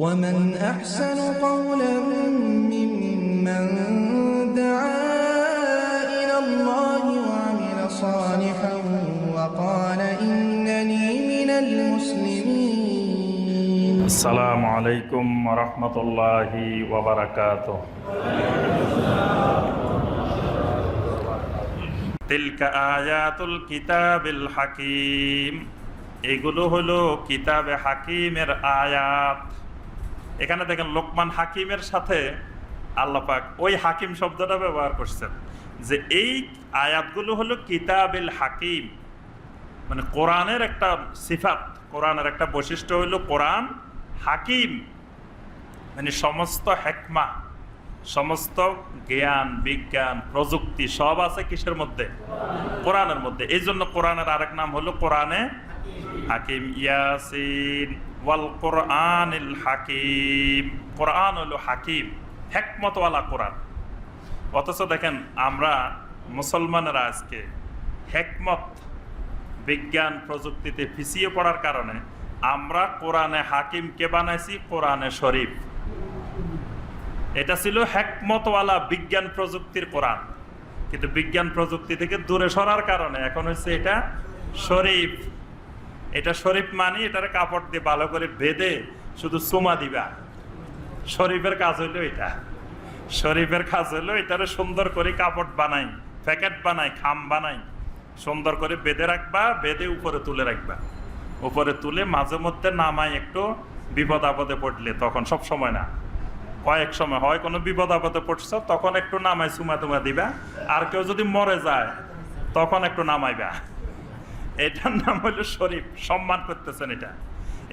ومن أحسن قولا ممن دعا إلى الله وعمل صالحا وقال إنني من المسلمين আসসালামু আলাইকুম রহমতুল্লাহি ওবরাকাত তিলকা আয়াতুল কিতাবিল হাকিম এগুলো হলো কিতাবে হাকিমের আয়াত এখানে দেখেন লোকমান হাকিমের সাথে আল্লাহ পাক ওই হাকিম শব্দটা ব্যবহার করছেন যে এই আয়াতগুলো হলো কিতাবিল হাকিম। মানে কোরআনের একটা সিফাত, কোরআনের একটা বৈশিষ্ট্য হলো কোরআন হাকিম। মানে সমস্ত হেকমা, সমস্ত জ্ঞান, বিজ্ঞান, প্রযুক্তি সব আছে কিসের মধ্যে? কোরআনের মধ্যে। এই জন্য কোরআনের আরেক নাম হলো কোরআনে হাকিম। ইয়াসিন। ওয়াল কোরআনিল কোরআন হলো হাকিম, হেকমতওয়ালা কোরআন। অথচ দেখেন, আমরা মুসলমানেরা আজকে হেকমত, বিজ্ঞান প্রযুক্তিতে পিছিয়ে পড়ার কারণে আমরা কোরআনে হাকিমকে বানাইছি? কোরআনে শরীফ। এটা ছিল হেকমতওয়ালা বিজ্ঞান প্রযুক্তির কোরআন। কিন্তু বিজ্ঞান প্রযুক্তি থেকে দূরে সরার কারণে এখন হচ্ছে এটা শরীফ। এটা শরীফ মানি, এটার কাপড় দিয়ে ভালো করে বেঁধে শুধু চুমা দিবা। শরীফের কাজ হইল এটা। শরীফের কাজ হইল এটারে সুন্দর করে কাপড় বানাই, প্যাকেট বানাই, খাম বানাই, সুন্দর করে বেঁধে রাখবা, বেঁধে উপরে তুলে রাখবা। উপরে তুলে মাঝে মধ্যে নামাই একটু বিপদ আপদে পড়লে, তখন সব সময় না। কয়েক সময় হয়, কোনো বিপদ আপদে পড়ছ, তখন একটু নামাই সুমা তুমা দিবা। আর কেউ যদি মরে যায়, তখন একটু নামাইবা। এটার নাম হলো শরীফ। সম্মান করতেছেন এটা।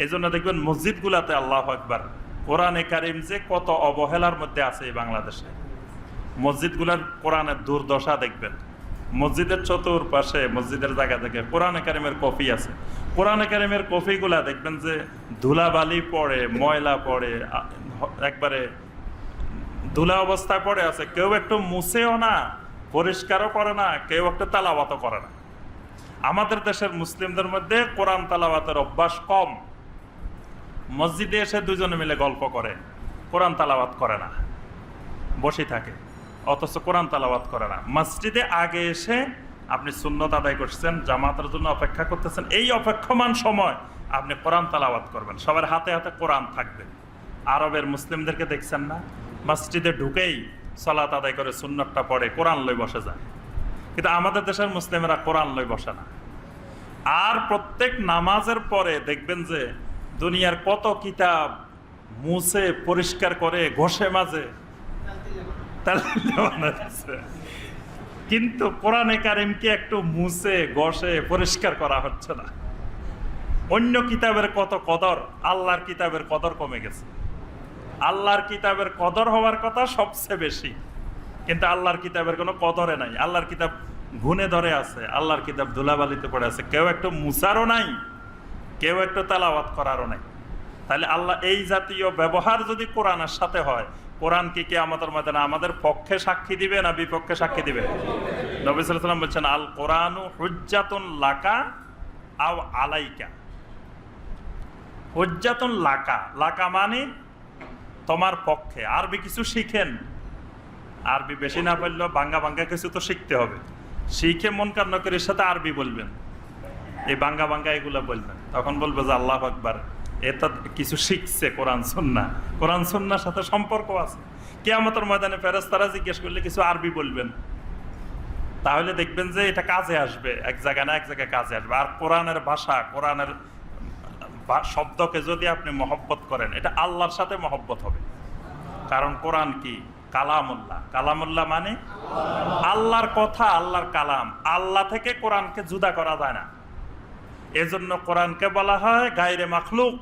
এই জন্য দেখবেন মসজিদগুলাতে আল্লাহ একবার কোরআনে কারিম যে কত অবহেলার মধ্যে আছে এই বাংলাদেশে। মসজিদগুলার কোরআনের দুর্দশা দেখবেন। মসজিদের চতুর্পাশে, মসজিদের জায়গা থেকে কোরআনে কারিমের কফি আছে। কোরআনে কারিমের কফিগুলা দেখবেন যে ধুলাবালি পড়ে, ময়লা পড়ে একবারে ধুলা অবস্থায় পড়ে আছে। কেউ একটু মুছেও না, পরিষ্কারও করে না, কেউ একটু তালাবাতও করে না। আমাদের দেশের মুসলিমদের মধ্যে কোরআন তালাবাতের অভ্যাস কম। মসজিদে এসে দুজনে মিলে গল্প করে, কোরআন তালাবাত করে না। বসে থাকে, অথচ কোরআন তালাবাত করে না। মসজিদে আগে এসে আপনি সুন্নত আদায় করছেন, জামাতের জন্য অপেক্ষা করতেছেন, এই অপেক্ষমান সময় আপনি কোরআন তালাবাত করবেন। সবার হাতে হাতে কোরআন থাকবে। আরবের মুসলিমদেরকে দেখছেন না? মসজিদে ঢুকেই সলাত আদায় করে সুন্নতটা পড়ে, কোরআন লই বসে যায়। কিন্তু আমাদের দেশের মুসলিমেরা কোরআন লই বসে না। আর প্রত্যেক নামাজের পরে দেখবেন যে দুনিয়ার কত কিতাব মুছে, পরিষ্কার করে, ঘষে মাঝে কিন্তু কোরআনে কারিমকে একটু মুছে, ঘষে, পরিষ্কার করা হচ্ছে না। অন্য কিতাবের কত কদর, আল্লাহর কিতাবের কদর কমে গেছে। আল্লাহর কিতাবের কদর হওয়ার কথা সবচেয়ে বেশি। কিন্তু আল্লাহর কিতাবের কোনো কদরে নাই। আল্লাহর কিতাব গুনে ধরে আছে, আল্লাহর কিতাব ধুলাবালিতে পড়ে আছে। কেউ একটু মুসারও নাই, কেউ একটু তালাওয়াত করারও নাই। তাহলে আল্লাহ এই জাতীয় ব্যবহার যদি কোরআনের সাথে হয়, কোরআন কি কি আমাদের মধ্যে না আমাদের পক্ষে সাক্ষী দিবে না বিপক্ষে সাক্ষী দিবে? নবী সাল্লাল্লাহু বলছেন আল কোরআনু হুজ্জাতুন লাকা আও আলাইকা। হুজ্জাতুন লাকা লাকা মানে তোমার পক্ষে। আরবি কিছু শিখেন। আরবি বেশি না পারলেও বাঙ্গা বাঙ্গা কিছু তো শিখতে হবে। শিখে মন কান্নকরের সাথে আরবি বলবেন। এই বাঙ্গা বাঙ্গা এগুলো বলবেন। তখন বলব যে আল্লাহ আকবার এটা কিছু শিখছে কোরআন, সন্না। কোরআন সন্ন্যার সাথে সম্পর্ক আছে। কেয়ামতের ময়দানে ফেরেস্তারা জিজ্ঞেস করলে কিছু আরবি বলবেন। তাহলে দেখবেন যে এটা কাজে আসবে, এক জায়গায় না এক জায়গায় কাজে আসবে। আর কোরআনের ভাষা, কোরআনের শব্দকে যদি আপনি মহব্বত করেন, এটা আল্লাহর সাথে মহব্বত হবে। কারণ কোরআন কি? কালামুল্লাহ। কালামুল্লাহ মানে আল্লাহর কথা, আল্লাহর কালাম। আল্লাহ থেকে কোরআনকে জুদা করা যায় না। এজন্য কোরআনকে বলা হয় গায়রে মাখলুক।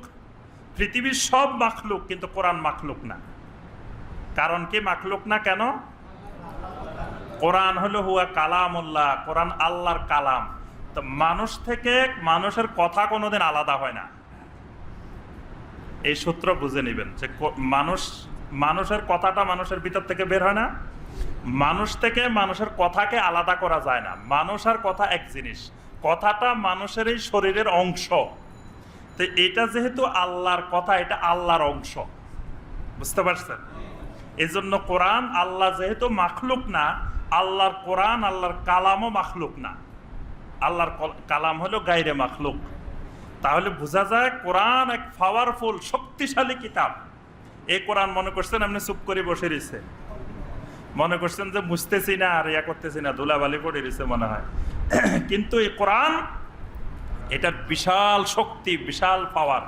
পৃথিবীর সব মাখলুক কিন্তু কোরআন মাখলুক না। কারণ কি মাখলুক না কেন? কোরআন হলো হুয়া কালামুল্লাহ, কোরআন আল্লাহর কালাম। তো মানুষ থেকে মানুষের কথা কোনোদিন আলাদা হয় না। এই সূত্র বুঝে নেবেন যে মানুষ মানুষের কথাটা মানুষের ভিতর থেকে বের হয় না। মানুষ থেকে মানুষের কথাকে আলাদা করা যায় না। মানুষ আর কথা এক জিনিস। কথাটা মানুষের এই শরীরের অংশ। তো এটা যেহেতু আল্লাহর কথা, এটা আল্লাহর অংশ। বুঝতে পারছেন? এই জন্য কোরআন আল্লাহ যেহেতু মাখলুক না, আল্লাহর কোরআন, আল্লাহর কালামও মাখলুক না। আল্লাহর কালাম হলো গাইরে মাখলুক। তাহলে বোঝা যায় কোরআন এক পাওয়ারফুল শক্তিশালী কিতাব। এই কোরআন মনে করছেন আপনি চুপ করে বসে রয়েছে? মনে করছেন যে বুঝতেছি না আর ইয়া করতেছি না, ধুলাবালি পড়ে রয়েছে মনে হয়। কিন্তু এই কোরআন এটার বিশাল শক্তি, বিশাল পাওয়ার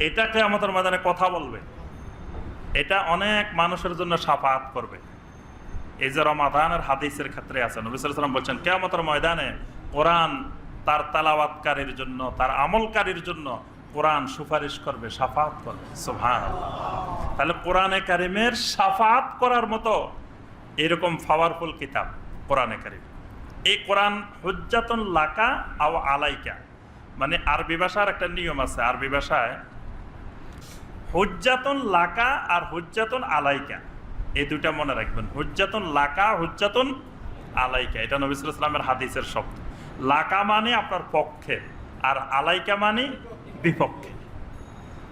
এটাকে আমাদের ময়দানে কথা বলবে। এটা অনেক মানুষের জন্য সাফাত করবে। এই যে রমাদানের হাদিসের ক্ষেত্রে আছে নবিসাম বলছেন কেমতের ময়দানে কোরআন তার তালাওয়াতকারীর জন্য, তার আমলকারীর জন্য কোরআন সুপারিশ করবে, সাফাত করবে সোভান তাহলে কোরআনে কারিমের সাফাত করার মতো এরকম পাওয়ারফুল কিতাব কোরআনে কারিম। এই কোরআন হুজ্জাতুন লাকা আও আলাইকা। মানে আরবি ভাষার একটা নিয়ম আছে, আরবি ভাষায় হুজ্জাতুন লাকা আর হুজ্জাতুন আলাইকা। এই দুইটা মনে রাখবেন, হুজ্জাতুন লাকা, হুজ্জাতুন আলাইকা। এটা নবী সাল্লাল্লাহু হাদিসের শব্দ। লাকা মানে আপনার পক্ষে, আর আলাইকা মানে বিপক্ষে।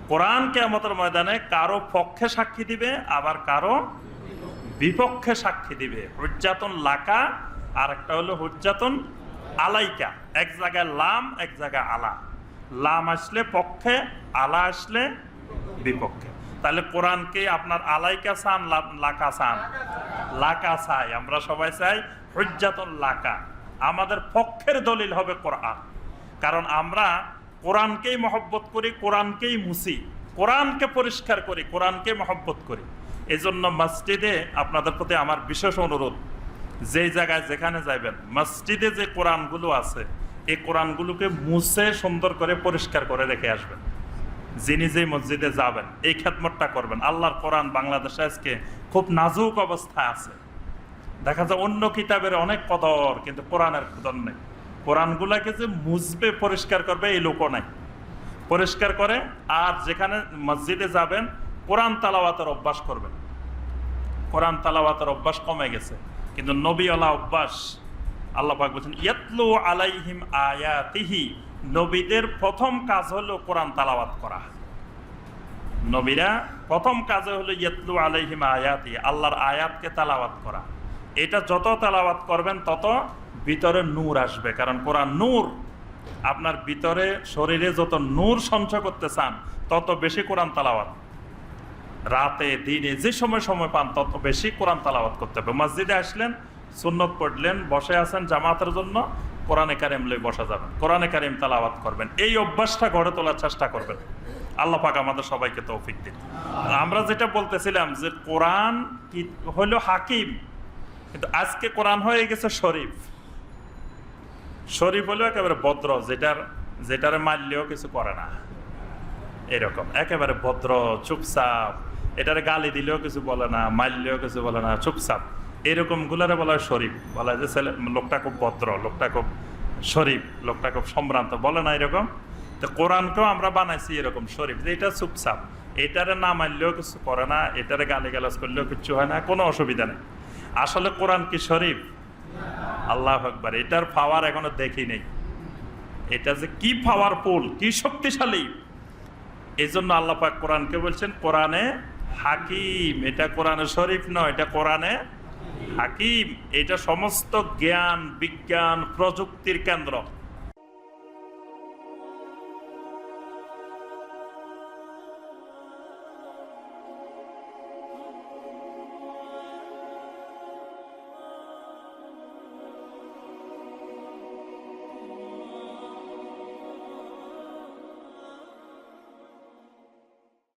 কোরআন কেয়ামতের ময়দানে কারও পক্ষে সাক্ষী দিবে, আবার কারও বিপক্ষে সাক্ষী দিবে। হুজ্জাতুন লাকা আর একটা হলো হুজ্জাতুন আলাইকা। এক জায়গায় লাম, এক জায়গায় আলা। লাম আসলে পক্ষে, আলা আসলে বিপক্ষে। তাহলে কোরআনকে আপনার আলাইকা চান লাকা চান? লাকা চাই। আমরা সবাই চাই হুজ্জাতুন লাকা। আমাদের পক্ষের দলিল হবে কোরআন। কারণ আমরা কোরআনকেই মহব্বত করি, কোরআনকেই মুছি। কোরআনকে পরিষ্কার করি কোরআনকে মহব্বত করি। এই জন্য মসজিদে আপনাদের প্রতি আমার বিশেষ অনুরোধ, যেই জায়গায় যেখানে যাইবেন, মসজিদে যে কোরআনগুলো আছে, এই কোরআনগুলোকে মুছে, সুন্দর করে পরিষ্কার করে রেখে আসবেন। যিনি যে মসজিদে যাবেন, এই খেদমতটা করবেন। আল্লাহর কোরআন বাংলাদেশে আজকে খুব নাজুক অবস্থায় আছে। দেখা যায় অন্য কিতাবের অনেক কদর, কিন্তু কোরআনের কদর নেই। কোরআনগুলাকে যে মুজবে পরিষ্কার করবে, এই লোকও নাই। পরিষ্কার করে, আর যেখানে মসজিদে যাবেন, কোরআন তালাওয়াতের অভ্যাস করবেন। কোরআন তালাওয়াতের অভ্যাস কমে গেছে। কিন্তু নবীওয়ালা অভ্যাস, আল্লাহ পাক বলছেন, ইয়াতলু আলাইহিম আয়াতিহি। নবীদের প্রথম কাজ হলো কোরআন তালাওয়াত করা। নবীরা প্রথম কাজে হলো ইয়াতলু আলাইহিম আয়াতি, আল্লাহর আয়াতকে তালাওয়াত করা। এটা যত তালাওয়াত করবেন, তত ভিতরে নূর আসবে, কারণ কোরআন নূর, আপনার ভিতরে শরীরে যত নূর সঞ্চয় করতে চান, তত বেশি কোরআন তালাওয়াত। রাতে, দিনে, যে সময় সময় পান, তত বেশি কোরআন তালাওয়াত করতে হবে। মসজিদে আসলেন, সুন্নত পড়লেন, বসে আছেন জামাতের জন্য, কোরআনে কারিম লই বসা যাবেন, কোরআনে কারিম তালাওয়াত করবেন। এই অভ্যাসটা গড়ে তোলার চেষ্টা করবেন। আল্লাহ পাক আমাদের সবাইকে তৌফিক দিন আমরা যেটা বলতেছিলাম যে কোরআন কি হলো হাকিম, কিন্তু আজকে কোরআন হয়ে গেছে শরীফ। শরীফ হলো একেবারে ভদ্র, যেটার, যেটারে মারলেও কিছু করে না। এরকম, একেবারে ভদ্র, চুপচাপ। এটারে গালি দিলেও কিছু বলে না, মারলেও কিছু বলে না, চুপচাপ। এরকম গুলারে বলা হয় শরীফ। বলা যে ছেলে, লোকটা খুব ভদ্র, লোকটা খুব শরীফ, লোকটা খুব সম্ভ্রান্ত। বলে না এরকম? তো কোরআনকেও আমরা বানাইছি এরকম শরীফ, যে এটা চুপচাপ। এটারে না মারলেও কিছু করে না, এটারে গালি গালাজ করলেও কিচ্ছু হয় না, কোনো অসুবিধা নেই। আসলে কোরআন কি শরীফ? আল্লাহ একবার এটার পাওয়ার এখনও দেখি নেই। এটা যে কি পাওয়ারফুল কি শক্তিশালী। এই জন্য আল্লাহ পাক কোরআনকে বলছেন, কোরআনে হাকিম। এটা কোরআনে শরীফ নয়, এটা কোরআনে হাকিম। এটা সমস্ত জ্ঞান, বিজ্ঞান, প্রযুক্তির কেন্দ্র।